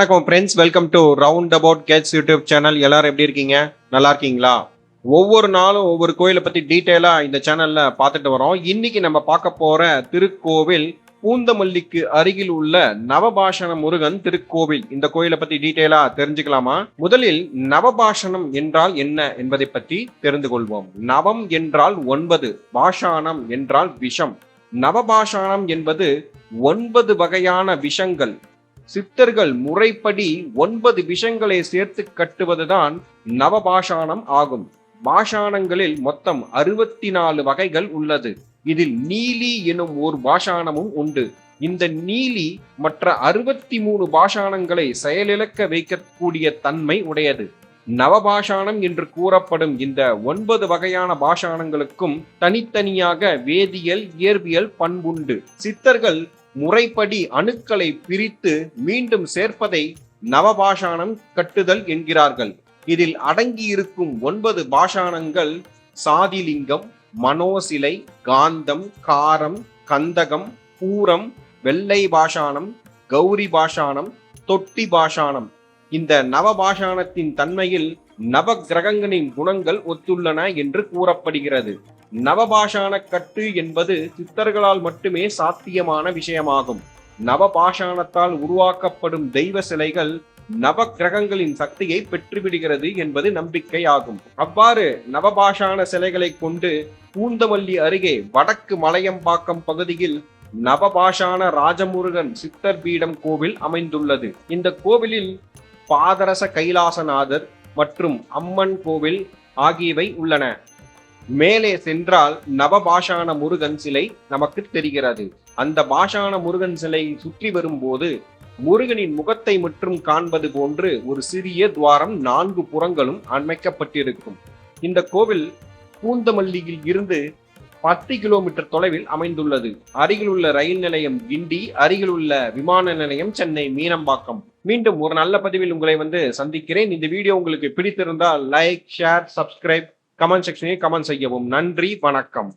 வணக்கம் friends welcome to round about cats YouTube channel எல்லாரும் எப்படி இருக்கீங்க? நல்லா இருக்கீங்களா? ஒவ்வொரு நாளும் ஒவ்வொரு கோயிலை பற்றி டீட்டெயிலாக இந்த சேனலில் பார்த்துட்டு வரோம். இன்னைக்கு நம்ம பார்க்க போகிற திருக்கோவில் பூந்தமல்லிக்கு அருகில் உள்ள நவபாஷண முருகன் திருக்கோவில். இந்த கோயிலை பத்தி டீட்டெயிலா தெரிஞ்சுக்கலாமா? முதலில் நவபாஷணம் என்றால் என்ன என்பதை பற்றி தெரிந்து கொள்வோம். நவம் என்றால் ஒன்பது பாஷாணம் என்றால் விஷம். நவபாஷாணம் என்பது ஒன்பது வகையான விஷங்கள். சித்தர்கள் முறைப்படி ஒன்பது விஷங்களை சேர்த்து கட்டுவதுதான் நவபாஷாணம் ஆகும். பாஷாணங்களில் மொத்தம் அறுபத்தி நாலு வகைகள் உள்ளது. இதில் நீலி எனும் ஓர் பாஷாணமும் உண்டு. இந்த நீலி மற்ற அறுபத்தி மூணு பாஷாணங்களை செயலிழக்க வைக்கக்கூடிய தன்மை உடையது. நவபாஷாணம் என்று கூறப்படும் இந்த ஒன்பது வகையான பாஷாணங்களுக்கும் தனித்தனியாக வேதியியல் இயற்பியல் பண்புண்டு. சித்தர்கள் முறைப்படி அணுக்களை பிரித்து மீண்டும் சேர்ப்பதை நவபாஷாணம் கட்டுதல் என்கிறார்கள். இதில் அடங்கியிருக்கும் ஒன்பது பாஷாணங்கள் சாதிலிங்கம் மனோசிலை காந்தம் காரம் கந்தகம் பூரம் வெள்ளை பாஷாணம் கௌரி பாஷாணம் தொட்டி பாஷாணம். இந்த நவபாஷாணத்தின் தன்மையில் நவ கிரகங்களின் குணங்கள் ஒத்துள்ளன என்று கூறப்படுகிறது. நவபாஷாண கட்டு என்பது சித்தர்களால் மட்டுமே சாத்தியமான விஷயமாகும். நவபாஷாணத்தால் உருவாக்கப்படும் தெய்வ சிலைகள் நவ கிரகங்களின் சக்தியை பெற்றுவிடுகிறது என்பது நம்பிக்கையாகும். அவ்வாறு நவபாஷாண சிலைகளை கொண்டு பூந்தமல்லி அருகே வடக்கு மலையம்பாக்கம் பகுதியில் நவபாஷாண ராஜமுருகன் சித்தர் பீடம் கோவில் அமைந்துள்ளது. இந்த கோவிலில் பாதரச கைலாசநாதர் மற்றும் அம்மன் கோவில் ஆகியவை உள்ளன. மேலே சென்றால் நவபாஷாண முருகன் சிலை நமக்கு தெரிகிறது. அந்த பாஷாண முருகன் சிலை சுற்றி வரும்போது முருகனின் முகத்தை மட்டும் காண்பது போன்று ஒரு சிறிய துவாரம் நான்கு புறங்களும் அமைக்கப்பட்டிருக்கும். இந்த கோவில் பூந்தமல்லியில் இருந்து பத்து கிலோமீட்டர் தொலைவில் அமைந்துள்ளது. அருகில் உள்ள ரயில் நிலையம் கிண்டி அருகில் உள்ள விமான நிலையம் சென்னை மீனம்பாக்கம். மீண்டும் ஒரு நல்ல பதிவில் உங்களை வந்து சந்திக்கிறேன். இந்த வீடியோ உங்களுக்கு பிடித்திருந்தால் லைக் ஷேர் சப்ஸ்கிரைப் கமெண்ட் செக்ஷனில் கமெண்ட் செய்யவும். நன்றி வணக்கம்.